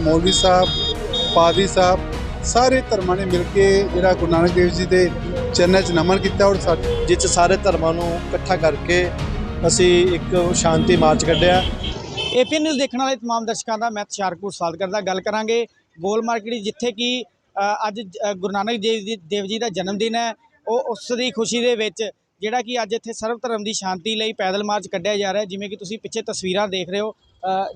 ਸਾਡੇ ਮੌਲਵੀ ਸਾਹਿਬ ਪਾਦੀ ਸਾਹਿਬ ਸਾਰੇ ਧਰਮਾਂ ਨੇ ਮਿਲ ਕੇ ਜਿਹੜਾ ਗੁਰੂ ਨਾਨਕ ਦੇਵ ਜੀ ਦੇ ਚਰਨਾਂ 'ਚ ਨਮਨ ਕੀਤਾ ਔਰ ਜਿਸ 'ਚ ਸਾਰੇ ਧਰਮਾਂ ਨੂੰ ਇਕੱਠਾ ਕਰਕੇ ਅਸੀਂ ਇੱਕ ਸ਼ਾਂਤੀ ਮਾਰਚ ਕੱਢਿਆ। ਏਪੀਐਨ ਨਿਊਜ਼ ਦੇਖਣ ਵਾਲੇ ਤਮਾਮ ਦਰਸ਼ਕਾਂ ਦਾ ਮੈਂ ਤੁਸ਼ਾਰਪੁਰ ਸਵਾਗਤ ਕਰਦਾ। ਗੱਲ ਕਰਾਂਗੇ ਗੋਲ ਮਾਰਕੀਟ ਜਿੱਥੇ ਕਿ ਅੱਜ ਗੁਰੂ ਨਾਨਕ ਦੇਵ ਜੀ ਦੇਵ ਜੀ ਦਾ ਜਨਮ ਦਿਨ ਹੈ। ਉਹ ਉਸ ਦੀ ਖੁਸ਼ੀ ਦੇ ਵਿੱਚ ਜਿਹੜਾ ਕਿ ਅੱਜ ਇੱਥੇ ਸਰਵ ਧਰਮ ਦੀ ਸ਼ਾਂਤੀ ਲਈ ਪੈਦਲ ਮਾਰਚ ਕੱਢਿਆ ਜਾ ਰਿਹਾ ਜਿਵੇਂ ਕਿ ਤੁਸੀਂ ਪਿੱਛੇ ਤਸਵੀਰਾਂ ਦੇਖ ਰਹੇ ਹੋ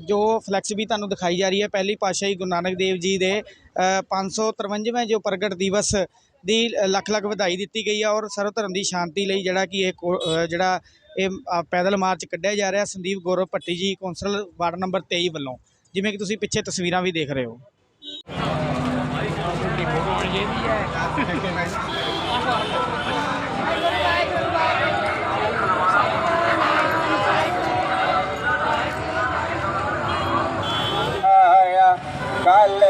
ਜੋ ਫਲੈਕਸ ਵੀ ਤੁਹਾਨੂੰ ਦਿਖਾਈ ਜਾ ਰਹੀ ਹੈ ਪਹਿਲੀ ਪਾਤਸ਼ਾਹੀ ਗੁਰੂ ਨਾਨਕ ਦੇਵ ਜੀ ਦੇ ਅ, 553ਵੇਂ ਜੋ ਪ੍ਰਗਟ ਦਿਵਸ ਦੀ ਲੱਖ ਲੱਖ ਵਧਾਈ ਦਿੱਤੀ ਗਈ ਹੈ ਔਰ ਸਰਵ ਧਰਮ ਦੀ ਸ਼ਾਂਤੀ ਲਈ ਜਿਹੜਾ ਕਿ ਇਹ ਕੋ- ਜਿਹੜਾ ਇਹ ਪੈਦਲ ਮਾਰਚ ਕੱਢਿਆ ਜਾ ਰਿਹਾ ਸੰਦੀਪ ਗੌਰਵ ਭੱਟੀ ਜੀ ਕੌਂਸਲ ਵਾਰਡ ਨੰਬਰ 23 ਵੱਲੋਂ। ਜਿਵੇਂ ਕਿ ਤੁਸੀਂ ਪਿੱਛੇ ਤਸਵੀਰਾਂ ਵੀ ਦੇਖ ਰਹੇ ਹੋ। ਆਇਆ ਕਲ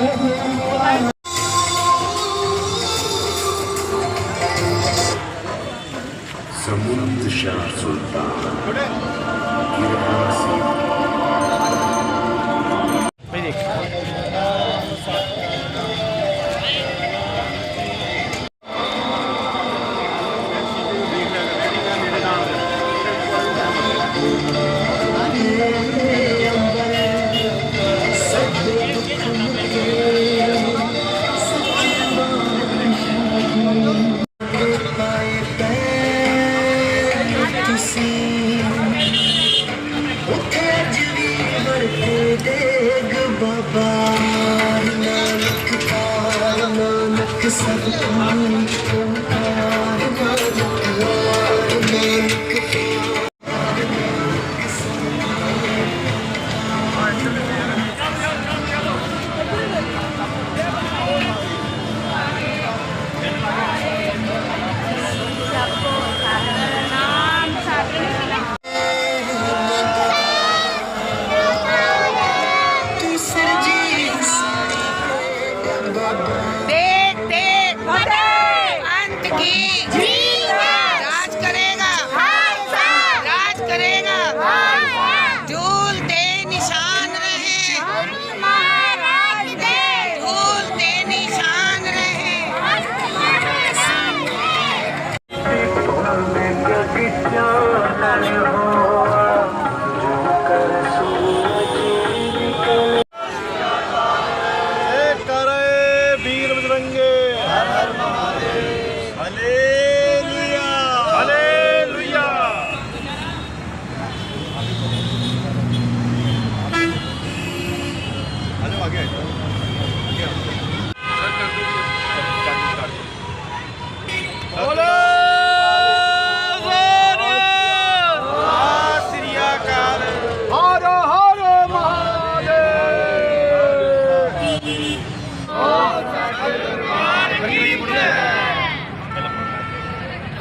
Yeah. ਤੁਸੀਂ ਉੱਥੇ ਅੱਜ ਵੀ ਹਰ ਤੇ ਦੇਗ ਬਾਬਾ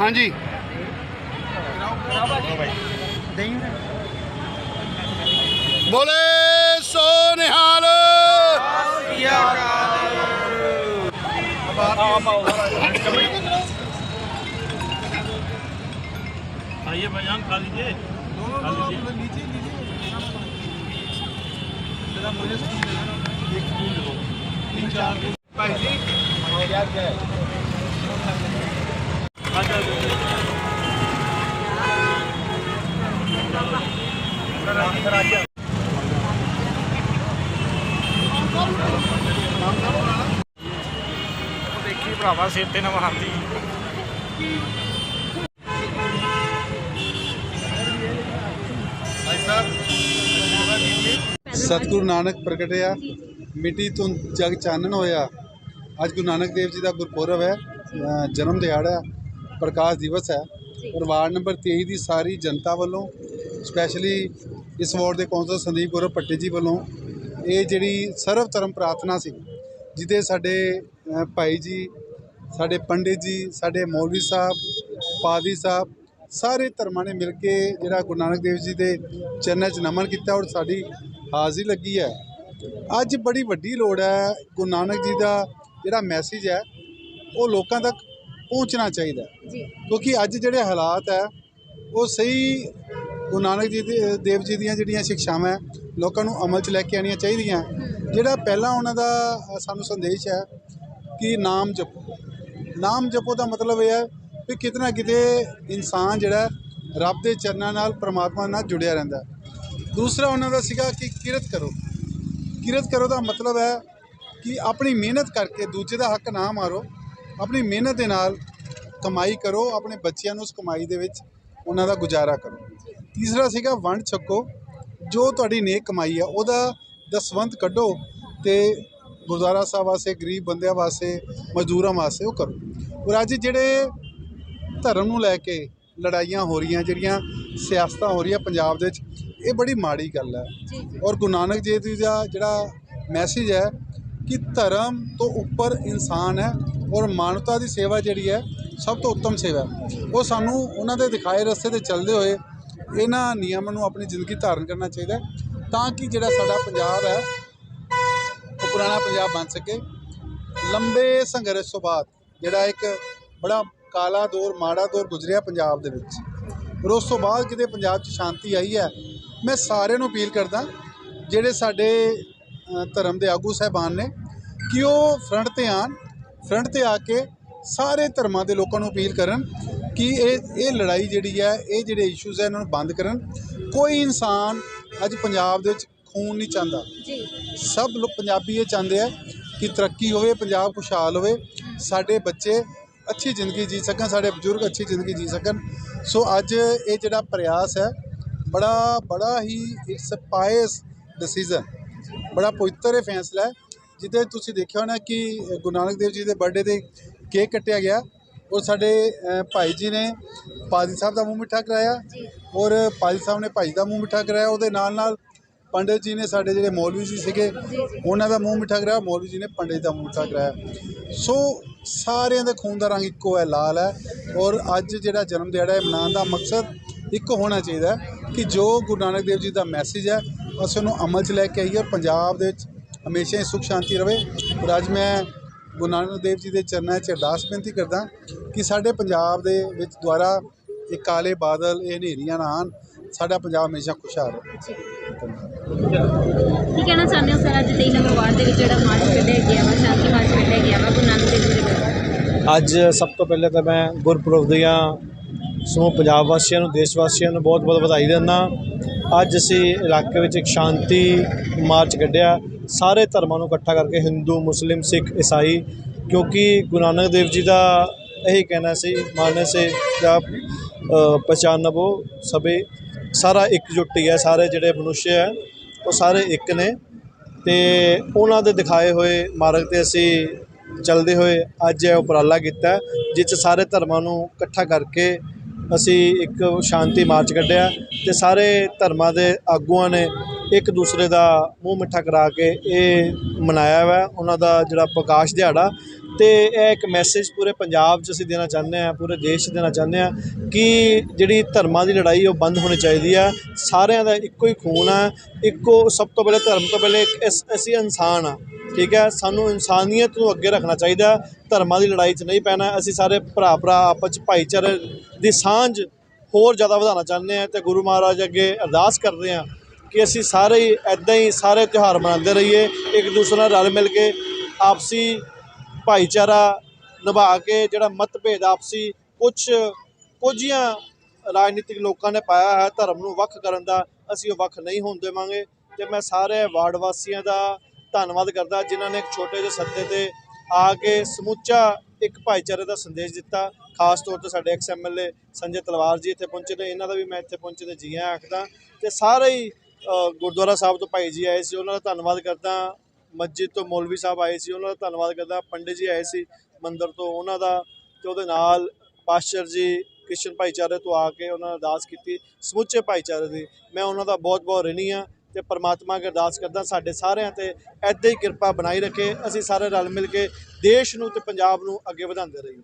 ਹਾਂਜੀ ਬੋਲੇ ਸੋ ਨਿਹਾਲ आइए भाईजान खा लीजिए ਦੇਖੀ ਭਰਾਵਾ, ਸਿਰ ਤੇ ਨਾ ਮਾਰਦੀ ਸਤਿਗੁਰੂ ਨਾਨਕ ਪ੍ਰਗਟਿਆ, ਮਿੱਟੀ ਤੋਂ ਜਗ ਚਾਨਣ ਹੋਇਆ। ਅੱਜ ਗੁਰੂ ਨਾਨਕ ਦੇਵ ਜੀ ਦਾ ਗੁਰਪੁਰਬ ਹੈ ਜਨਮ ਦਿਹਾੜਾ। ਪ੍ਰਕਾਸ਼ ਦਿਵਸ ਹੈ। ਔਰ ਵਾਰਡ ਨੰਬਰ 23 ਦੀ ਸਾਰੀ ਜਨਤਾ ਵੱਲੋਂ ਸਪੈਸ਼ਲੀ ਇਸ ਵਾਰਡ ਦੇ ਕੌਂਸਲਰ ਸੰਦੀਪ ਗੌਰਵ ਪੱਟੀ ਜੀ ਵੱਲੋਂ ਇਹ ਜਿਹੜੀ ਸਰਵ ਧਰਮ ਪ੍ਰਾਰਥਨਾ ਸੀ ਜਿਹਦੇ ਸਾਡੇ ਭਾਈ ਜੀ ਸਾਡੇ ਪੰਡਿਤ ਜੀ ਸਾਡੇ ਮੌਲਵੀ ਸਾਹਿਬ ਪਾਦੀ ਸਾਹਿਬ ਸਾਰੇ ਧਰਮਾਂ ਨੇ ਮਿਲ ਕੇ ਜਿਹੜਾ ਗੁਰੂ ਨਾਨਕ ਦੇਵ ਜੀ ਦੇ ਚਰਨਾਂ 'ਚ ਨਮਨ ਕੀਤਾ ਔਰ ਸਾਡੀ ਹਾਜ਼ਰੀ ਲੱਗੀ ਹੈ। ਅੱਜ ਬੜੀ ਵੱਡੀ ਲੋੜ ਹੈ ਗੁਰੂ ਨਾਨਕ ਜੀ ਦਾ ਜਿਹੜਾ ਮੈਸੇਜ ਹੈ ਉਹ ਲੋਕਾਂ ਤੱਕ ਪਹੁੰਚਣਾ ਚਾਹੀਦਾ ਜੀ। ਕਿਉਂਕਿ ਅੱਜ ਜਿਹੜੇ ਹਾਲਾਤ ਹੈ ਉਹ ਸਹੀ ਗੁਰੂ ਨਾਨਕ ਜੀ ਦੇ ਦੇਵ ਜੀ ਦੀਆਂ ਜਿਹੜੀਆਂ ਸਿੱਖਿਆਵਾਂ ਲੋਕਾਂ ਨੂੰ ਅਮਲ 'ਚ ਲੈ ਕੇ ਆਉਣੀਆਂ ਚਾਹੀਦੀਆਂ ਜਿਹੜਾ ਪਹਿਲਾ ਉਹਨਾਂ ਦਾ ਸਾਨੂੰ ਸੰਦੇਸ਼ ਹੈ ਕਿ ਨਾਮ ਜਪੋ। ਨਾਮ ਜਪੋ ਦਾ ਮਤਲਬ ਇਹ ਹੈ ਕਿ ਕਿਤੇ ਨਾ ਕਿਤੇ ਇਨਸਾਨ ਜਿਹੜਾ ਰੱਬ ਦੇ ਚਰਨਾਂ ਨਾਲ ਪ੍ਰਮਾਤਮਾ ਨਾਲ ਜੁੜਿਆ ਰਹਿੰਦਾ। ਦੂਸਰਾ ਉਹਨਾਂ ਦਾ ਸੀਗਾ ਕਿ ਕਿਰਤ ਕਰੋ। ਕਿਰਤ ਕਰੋ ਦਾ ਮਤਲਬ ਹੈ ਕਿ ਆਪਣੀ ਮਿਹਨਤ ਕਰਕੇ ਦੂਜੇ ਦਾ ਹੱਕ ਨਾ ਮਾਰੋ। ਆਪਣੀ ਮਿਹਨਤ ਦੇ ਨਾਲ ਕਮਾਈ ਕਰੋ ਆਪਣੇ ਬੱਚਿਆਂ ਨੂੰ ਉਸ ਕਮਾਈ ਦੇ ਵਿੱਚ ਉਹਨਾਂ ਦਾ ਗੁਜ਼ਾਰਾ ਕਰੋ। ਤੀਸਰਾ ਸੀਗਾ ਵੰਡ ਛਕੋ ਜੋ ਤੁਹਾਡੀ ਨੇਕ ਕਮਾਈ ਹੈ ਉਹਦਾ ਦਸਵੰਤ ਕੱਢੋ ਤੇ ਗੁਰਦੁਆਰਾ ਸਾਹਿਬ ਵਾਸਤੇ ਗਰੀਬ ਬੰਦਿਆਂ ਵਾਸਤੇ ਮਜ਼ਦੂਰਾਂ ਵਾਸਤੇ ਉਹ ਕਰੋ। ਔਰ ਅੱਜ ਜਿਹੜੇ ਧਰਮ ਨੂੰ ਲੈ ਕੇ ਲੜਾਈਆਂ ਹੋ ਰਹੀਆਂ ਜਿਹੜੀਆਂ ਸਿਆਸਤਾਂ ਹੋ ਰਹੀਆਂ ਪੰਜਾਬ ਦੇ ਵਿੱਚ ਇਹ ਬੜੀ ਮਾੜੀ ਗੱਲ ਹੈ ਔਰ ਗੁਰੂ ਨਾਨਕ ਦੇਵ ਜੀ ਦਾ ਜਿਹੜਾ ਮੈਸੇਜ ਹੈ ਕਿ ਧਰਮ ਤੋਂ ਉੱਪਰ ਇਨਸਾਨ ਹੈ ਔਰ ਮਾਨਵਤਾ ਦੀ ਸੇਵਾ ਜਿਹੜੀ ਹੈ, ਸਭ ਤੋਂ ਉੱਤਮ ਸੇਵਾ ਉਹ ਸਾਨੂੰ ਉਹਨਾਂ ਦੇ ਦਿਖਾਏ ਰਸਤੇ ਤੇ ਚੱਲਦੇ ਹੋਏ ਇਹਨਾਂ ਨਿਯਮਾਂ ਨੂੰ ਆਪਣੀ ਜ਼ਿੰਦਗੀ ਧਾਰਨ ਕਰਨਾ ਚਾਹੀਦਾ ਤਾਂ ਕਿ ਜਿਹੜਾ ਸਾਡਾ ਪੰਜਾਬ ਹੈ, ਉਹ ਪੁਰਾਣਾ ਪੰਜਾਬ ਬਣ ਸਕੇ। ਲੰਬੇ ਸੰਘਰਸ਼ ਤੋਂ ਬਾਅਦ ਜਿਹੜਾ ਇੱਕ ਬੜਾ ਕਾਲਾ ਦੌਰ, ਮਾੜਾ ਦੌਰ ਗੁਜ਼ਰਿਆ ਪੰਜਾਬ ਦੇ ਵਿੱਚ। ਪਰ ਉਸ ਤੋਂ ਬਾਅਦ ਕਿਤੇ ਪੰਜਾਬ 'ਚ ਸ਼ਾਂਤੀ ਆਈ ਹੈ, ਮੈਂ ਸਾਰਿਆਂ ਨੂੰ ਅਪੀਲ ਕਰਦਾ, ਜਿਹੜੇ ਸਾਡੇ ਧਰਮ ਦੇ ਆਗੂ ਸਾਹਿਬਾਨ ਨੇ, ਕਿ ਉਹ ਫਰੰਟ ਤੇ ਆਣ ਫਰੰਟ ਤੇ ਆ ਕੇ ਸਾਰੇ ਧਰਮਾਂ ਦੇ ਲੋਕਾਂ ਨੂੰ ਅਪੀਲ ਕਰਨ ਕਿ ਇਹ ਇਹ ਲੜਾਈ ਜਿਹੜੀ ਹੈ ਇਹ ਜਿਹੜੇ ਇਸ਼ੂਜ਼ ਹੈ ਇਹਨਾਂ ਨੂੰ ਬੰਦ ਕਰਨ। ਕੋਈ ਇਨਸਾਨ ਅੱਜ ਪੰਜਾਬ ਦੇ ਵਿੱਚ ਖੂਨ ਨਹੀਂ ਚਾਹੁੰਦਾ। ਜੀ। ਸਭ ਲੋਕ ਪੰਜਾਬੀ ਇਹ ਚਾਹੁੰਦੇ ਆ ਕਿ ਤਰੱਕੀ ਹੋਵੇ ਪੰਜਾਬ ਖੁਸ਼ਹਾਲ ਹੋਵੇ ਸਾਡੇ ਬੱਚੇ ਅੱਛੀ ਜ਼ਿੰਦਗੀ ਜੀ ਸਕਣ ਸਾਡੇ ਬਜ਼ੁਰਗ ਅੱਛੀ ਜ਼ਿੰਦਗੀ ਜੀ ਸਕਣ। ਸੋ ਅੱਜ ਇਹ ਜਿਹੜਾ ਪ੍ਰਯਾਸ ਹੈ ਬੜਾ ਬੜਾ ਹੀ ਇਟਸ ਅ ਪਾਇਸ ਡਿਸੀਜਨ ਬੜਾ ਪਵਿੱਤਰ ਇਹ ਫੈਸਲਾ ਹੈ। ਜਿੱਦੇ ਤੁਸੀਂ ਦੇਖਿਆ ਹੋਣਾ ਕਿ ਗੁਰੂ ਨਾਨਕ ਦੇਵ ਜੀ ਦੇ ਬਰਥਡੇ ਤੇ ਕੇਕ ਕੱਟਿਆ ਗਿਆ ਔਰ ਸਾਡੇ ਭਾਈ ਜੀ ਨੇ ਪਾਦੀ ਸਾਹਿਬ ਦਾ ਮੂੰਹ ਮਿੱਠਾ ਕਰਾਇਆ ਔਰ ਪਾਦੀ ਸਾਹਿਬ ਨੇ ਭਾਈ ਦਾ ਮੂੰਹ ਮਿੱਠਾ ਕਰਾਇਆ ਉਹਦੇ ਨਾਲ ਨਾਲ ਪੰਡਿਤ ਜੀ ਨੇ ਸਾਡੇ ਜਿਹੜੇ ਮੌਲਵੀ ਜੀ ਸੀਗੇ ਉਹਨਾਂ ਦਾ ਮੂੰਹ ਮਿੱਠਾ ਕਰਾਇਆ ਮੌਲਵੀ ਜੀ ਨੇ ਪੰਡਿਤ ਦਾ ਮੂੰਹ ਮਿੱਠਾ ਕਰਾਇਆ। ਸੋ ਸਾਰਿਆਂ ਦੇ ਖੂਨ ਦਾ ਰੰਗ ਇੱਕੋ ਹੈ ਲਾਲ ਹੈ ਔਰ ਅੱਜ ਜਿਹੜਾ ਜਨਮ ਦਿਹਾੜਾ ਹੈ ਮਨਾਉਣ ਦਾ ਮਕਸਦ ਇੱਕੋ ਹੋਣਾ ਚਾਹੀਦਾ ਕਿ ਜੋ ਗੁਰੂ ਨਾਨਕ ਦੇਵ ਜੀ ਦਾ ਮੈਸੇਜ ਹੈ ਅਸੀਂ ਉਹਨੂੰ ਅਮਲ 'ਚ ਲੈ ਕੇ ਆਈਏ ਔਰ ਪੰਜਾਬ ਦੇ ਵਿੱਚ ਹਮੇਸ਼ਾ ਹੀ ਸੁਖ ਸ਼ਾਂਤੀ ਰਵੇ ਔਰ ਅੱਜ ਮੈਂ ਗੁਰੂ ਨਾਨਕ ਦੇਵ ਜੀ ਦੇ ਚਰਨਾਂ 'ਚ ਅਰਦਾਸ ਬੇਨਤੀ ਕਰਦਾ ਕਿ ਸਾਡੇ ਪੰਜਾਬ ਦੇ ਵਿੱਚ ਦੁਆਰਾ ਇਹ ਕਾਲੇ ਬਾਦਲ ਇਹ ਹਨੇਰੀਆਂ ਨਾ ਆਉਣ ਸਾਡਾ ਪੰਜਾਬ ਹਮੇਸ਼ਾ ਖੁਸ਼ਹਾਲ ਰਹੇ। ਕੀ ਕਹਿਣਾ ਚਾਹੁੰਦੇ ਹੋ ਸਰ ਅੱਜ 23 ਨੰਬਰ ਵਾਰਡ ਦੇ ਵਿੱਚ ਜਿਹੜਾ ਮਾਰਚ ਕੱਢਿਆ ਗਿਆ ਵਾ ਸ਼ਾਂਤੀ ਮਾਰਚ ਕੱਢਿਆ ਗਿਆ ਵਾ ਗੁਰੂ ਨਾਨਕ ਦੇਵ ਜੀ ਦੇ ਅੱਜ ਸਭ ਤੋਂ ਪਹਿਲੇ ਤਾਂ ਮੈਂ ਗੁਰਪੁਰਬ ਦੀਆਂ ਸਮੂਹ ਪੰਜਾਬ ਵਾਸੀਆਂ ਨੂੰ ਦੇਸ਼ ਵਾਸੀਆਂ ਨੂੰ ਬਹੁਤ ਬਹੁਤ ਵਧਾਈ ਦਿੰਦਾ। ਅੱਜ ਅਸੀਂ ਇਲਾਕੇ ਵਿੱਚ ਇੱਕ ਸ਼ਾਂਤੀ ਮਾਰਚ ਕੱਢਿਆ। ਸਾਰੇ ਧਰਮਾਂ ਨੂੰ ਇਕੱਠਾ ਕਰਕੇ ਹਿੰਦੂ, ਮੁਸਲਿਮ, ਸਿੱਖ, ਈਸਾਈ, ਕਿਉਂਕਿ ਗੁਰੂ ਨਾਨਕ ਦੇਵ ਜੀ ਦਾ ਇਹੀ ਕਹਿਣਾ ਸੀ ਮਾਨਨੇ ਸੇ, ਜਾਂ ਪਛਾਨਬੋ ਸਭੇ। ਸਾਰਾ ਇਕਜੁੱਟ ਹੀ ਹੈ, ਸਾਰੇ ਜਿਹੜੇ ਮਨੁੱਖ ਹੈ, ਉਹ ਸਾਰੇ ਇੱਕ ਨੇ। ਤੇ ਉਹਨਾਂ ਦੇ ਦਿਖਾਏ ਹੋਏ ਮਾਰਗ ਤੇ ਅਸੀਂ ਚੱਲਦੇ ਹੋਏ ਅੱਜ ਇਹ ਉਪਰਾਲਾ ਕੀਤਾ, ਜਿਸ 'ਚ ਸਾਰੇ ਧਰਮਾਂ ਨੂੰ ਇਕੱਠਾ ਕਰਕੇ ਅਸੀਂ ਇੱਕ ਸ਼ਾਂਤੀ ਮਾਰਚ ਕੱਢਿਆ, ਤੇ ਸਾਰੇ ਧਰਮਾਂ ਦੇ ਆਗੂਆਂ ਨੇ ਇੱਕ ਦੂਸਰੇ ਦਾ ਮੂੰਹ ਮਿੱਠਾ ਕਰਾ ਕੇ ਇਹ ਮਨਾਇਆ ਵਾ, ਉਹਨਾਂ ਦਾ ਜਿਹੜਾ ਪ੍ਰਕਾਸ਼ ਦਿਹਾੜਾ। ਤੇ ਇਹ ਇੱਕ ਮੈਸੇਜ ਪੂਰੇ ਪੰਜਾਬ 'ਚ ਅਸੀਂ ਦੇਣਾ ਚਾਹੁੰਦੇ ਆ ਪੂਰੇ ਦੇਸ਼ 'ਚ ਦੇਣਾ ਚਾਹੁੰਦੇ ਆ ਕਿ ਜਿਹੜੀ ਧਰਮਾਂ ਦੀ ਲੜਾਈ ਉਹ ਬੰਦ ਹੋਣੀ ਚਾਹੀਦੀ ਆ। ਸਾਰਿਆਂ ਦਾ ਇੱਕੋ ਹੀ ਖੂਨ ਆ, ਇੱਕੋ ਸਭ ਤੋਂ ਪਹਿਲੇ ਧਰਮ ਤੋਂ ਪਹਿਲੇ ਇੱਕ ਅਸ- ਅਸੀਂ ਇਨਸਾਨ ਆ, ਠੀਕ ਹੈ? ਸਾਨੂੰ ਇਨਸਾਨੀਅਤ ਨੂੰ ਅੱਗੇ ਰੱਖਣਾ ਚਾਹੀਦਾ, ਧਰਮਾਂ ਦੀ ਲੜਾਈ 'ਚ ਨਹੀਂ ਪੈਣਾ। ਅਸੀਂ ਸਾਰੇ ਭਰਾ ਭਰਾ ਆਪਸ 'ਚ, ਭਾਈਚਾਰੇ ਦੀ ਸਾਂਝ ਹੋਰ ਜ਼ਿਆਦਾ ਵਧਾਉਣਾ ਚਾਹੁੰਦੇ ਹਾਂ ਤੇ ਗੁਰੂ ਮਹਾਰਾਜ ਅੱਗੇ ਅਰਦਾਸ ਕਰਦੇ ਹਾਂ ਕਿ ਅਸੀਂ ਸਾਰੇ ਹੀ ਐਦਾਂ ਹੀ ਸਾਰੇ ਤਿਉਹਾਰ ਮਨਾਉਂਦੇ ਰਹੀਏ, ਇੱਕ ਦੂਸਰੇ ਨਾਲ ਰਲ ਮਿਲ ਕੇ ਆਪਸੀ ਭਾਈਚਾਰਾ ਨਿਭਾ ਕੇ ਜਿਹੜਾ ਮਤਭੇਦ ਆਪਸੀ ਕੁਝ ਕੁਝੀਆਂ ਰਾਜਨੀਤਿਕ ਲੋਕਾਂ ਨੇ ਪਾਇਆ ਹੈ ਧਰਮ ਨੂੰ ਵੱਖ ਕਰਨ ਦਾ, ਅਸੀਂ ਉਹ ਵੱਖ ਨਹੀਂ ਹੋਣ ਦੇਵਾਂਗੇ। ਤੇ ਮੈਂ ਸਾਰੇ ਵਾਰਡ ਵਾਸੀਆਂ ਦਾ ਧੰਨਵਾਦ ਕਰਦਾ, ਜਿਨ੍ਹਾਂ ਨੇ ਇੱਕ ਛੋਟੇ ਜਿਹੇ ਸੱਦੇ ਤੇ ਆ ਕੇ ਸਮੁੱਚਾ ਇੱਕ ਭਾਈਚਾਰੇ ਦਾ ਸੰਦੇਸ਼ ਦਿੱਤਾ। ਖਾਸ ਤੌਰ ਤੇ ਸਾਡੇ ਐਕਸ ਐਮਐਲਏ ਸੰਜੇ ਤਲਵਾਰ ਜੀ ਇੱਥੇ ਪਹੁੰਚੇ ਨੇ, ਇਹਨਾਂ ਦਾ ਵੀ ਮੈਂ ਇੱਥੇ ਪਹੁੰਚੇ ਤੇ ਜੀ ਆਖਦਾ। ਤੇ ਸਾਰੇ ਹੀ ਗੁਰਦੁਆਰਾ ਸਾਹਿਬ ਤੋਂ ਭਾਈ ਜੀ ਆਏ ਸੀ, ਉਹਨਾਂ ਦਾ ਧੰਨਵਾਦ ਕਰਦਾ। ਮਸਜਿਦ ਤੋਂ ਮੌਲਵੀ ਸਾਹਿਬ ਆਏ ਸੀ, ਉਹਨਾਂ ਦਾ ਧੰਨਵਾਦ ਕਰਦਾ। ਪੰਡਿਤ ਜੀ ਆਏ ਸੀ ਮੰਦਰ ਤੋਂ, ਉਹਨਾਂ ਦਾ ਤੇ ਉਹਦੇ ਨਾਲ ਪਾਸਟਰ ਜੀ ਕ੍ਰਿਸ਼ਨ ਭਾਈਚਾਰੇ ਤੋਂ ਆ ਕੇ ਉਹਨਾਂ ਨੇ ਅਰਦਾਸ ਕੀਤੀ, ਸਮੁੱਚੇ ਭਾਈਚਾਰੇ ਦੀ। ਮੈਂ ਉਹਨਾਂ ਦਾ ਬਹੁਤ ਬਹੁਤ ਰਿਣੀ ਹਾਂ ਤੇ ਪਰਮਾਤਮਾ ਅੱਗੇ ਅਰਦਾਸ ਕਰਦਾ, ਸਾਡੇ ਸਾਰਿਆਂ ਤੇ ਐਦਾਂ ਹੀ ਕਿਰਪਾ ਬਣਾਈ ਰੱਖੇ, ਅਸੀਂ ਸਾਰੇ ਰਲ ਮਿਲ ਕੇ ਦੇਸ਼ ਨੂੰ ਤੇ ਪੰਜਾਬ ਨੂੰ ਅੱਗੇ ਵਧਾਉਂਦੇ ਰਹੀਏ।